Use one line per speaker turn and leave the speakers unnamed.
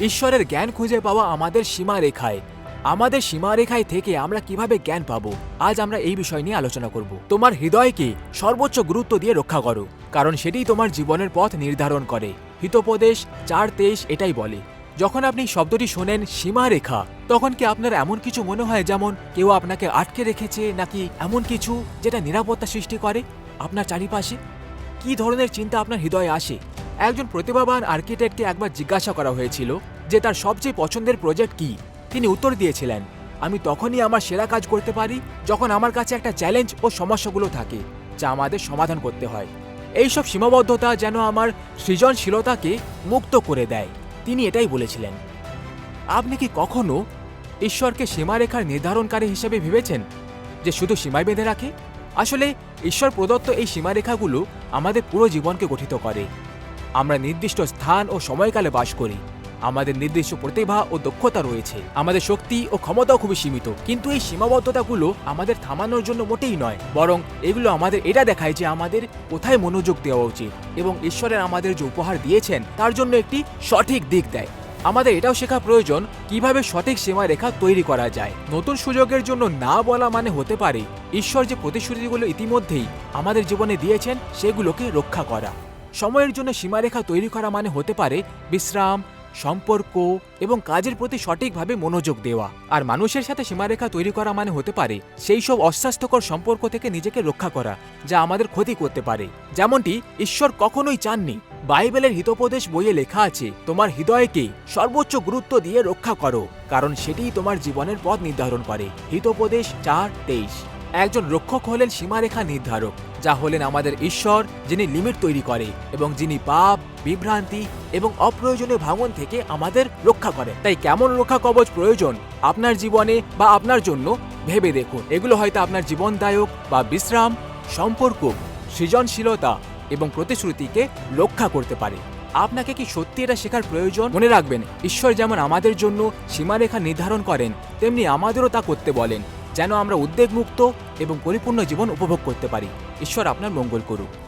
ঈশ্বরের জ্ঞান খুঁজে পাওয়া আমাদের সীমারেখায়। আমাদের সীমারেখায় থেকে আমরা কীভাবে জ্ঞান পাবো, আজ আমরা এই বিষয় নিয়ে আলোচনা করব। তোমার হৃদয়কে সর্বোচ্চ গুরুত্ব দিয়ে রক্ষা করো, কারণ সেটাই তোমার জীবনের পথ নির্ধারণ করে। হিতোপদেশ চার তেইশ এটাই বলে। যখন আপনি শব্দটি শোনেন, সীমারেখা, তখন কি আপনার এমন কিছু মনে হয় যেমন, কেউ আপনাকে আটকে রেখেছে নাকি এমন কিছু যেটা নিরাপত্তা সৃষ্টি করে আপনার চারিপাশে? কি ধরনের চিন্তা আপনার হৃদয়ে আসে? একজন প্রতিভাবান আর্কিটেক্টকে একবার জিজ্ঞাসা করা হয়েছিল যে তার সবচেয়ে পছন্দের প্রজেক্ট কি। তিনি উত্তর দিয়েছিলেন, আমি তখনই আমার সেরা কাজ করতে পারি যখন আমার কাছে একটা চ্যালেঞ্জ ও সমস্যাগুলো থাকে, যা আমাদের সমাধান করতে হয়। এইসব সীমাবদ্ধতা যেন আমার সৃজনশীলতাকে মুক্ত করে দেয়। তিনি এটাই বলেছিলেন। আপনি কি কখনো ঈশ্বরকে সীমারেখার নির্ধারণকারী হিসেবে ভেবেছেন যে শুধু সীমায় বেঁধে রাখে? আসলে ঈশ্বর প্রদত্ত এই সীমারেখাগুলো আমাদের পুরো জীবনকে গঠিত করে। আমরা নির্দিষ্ট স্থান ও সময়কালে বাস করি। আমাদের নির্দিষ্ট প্রতিভা ও দক্ষতা রয়েছে। আমাদের শক্তি ও ক্ষমতাও খুবই সীমিত। কিন্তু এই সীমাবদ্ধতাগুলো আমাদের থামানোর জন্য মোটেই নয়। বরং এগুলো আমাদের এটা দেখায় যে আমাদের কোথায় মনোযোগ দেওয়া উচিত এবং ঈশ্বরের আমাদের যে উপহার দিয়েছেন, তার জন্য একটি সঠিক দিক দেয়। আমাদের এটাও শেখা প্রয়োজন কীভাবে সঠিক সীমারেখা তৈরি করা যায়। নতুন সুযোগের জন্য না বলা মানে হতে পারে ঈশ্বর যে প্রতিশ্রুতিগুলো ইতিমধ্যেই আমাদের জীবনে দিয়েছেন, সেগুলোকে রক্ষা করা। সময়ের জন্য সীমারেখা তৈরি করা মানে হতে পারে বিশ্রাম, সম্পর্ক এবং কাজের প্রতি সঠিকভাবে মনোযোগ দেওয়া। আর মানুষের সাথে সীমারেখা তৈরি করা মানে হতে পারে সেই সব অস্বাস্থ্যকর সম্পর্ক থেকে নিজেকে রক্ষা করা, যা আমাদের ক্ষতি করতে পারে। যেমনটি, ঈশ্বর কখনোই চাননি। বাইবেলের হিতোপদেশ বইয়ে লেখা আছে, তোমার হৃদয়কে সর্বোচ্চ গুরুত্ব দিয়ে রক্ষা করো, কারণ সেটিই তোমার জীবনের পথ নির্ধারণ করে। হিতোপদেশ চার তেইশ। একজন রক্ষক হলেন সীমারেখা নির্ধারক, যা হলেন আমাদের ঈশ্বর, যিনি লিমিট তৈরি করে এবং যিনি পাপ, বিভ্রান্তি এবং অপ্রয়োজনীয় ভাঙন থেকে আমাদের রক্ষা করে তাই কেমন রক্ষা কবচ প্রয়োজন আপনার জীবনে বা আপনার জন্য, ভেবে দেখুন। এগুলো হয়তো আপনার জীবনদায়ক বা বিশ্রাম, সম্পর্ক, সৃজনশীলতা এবং প্রতিশ্রুতিকে রক্ষা করতে পারে। আপনাকে কি সত্যি এটা শেখার প্রয়োজন? মনে রাখবেন, ঈশ্বর যেমন আমাদের জন্য সীমারেখা নির্ধারণ করেন, তেমনি আমাদেরও তা করতে বলেন। যেন আমরা উদ্বেগমুক্ত এবং পরিপূর্ণ জীবন উপভোগ করতে পারি। ঈশ্বর আপনার মঙ্গল করুক।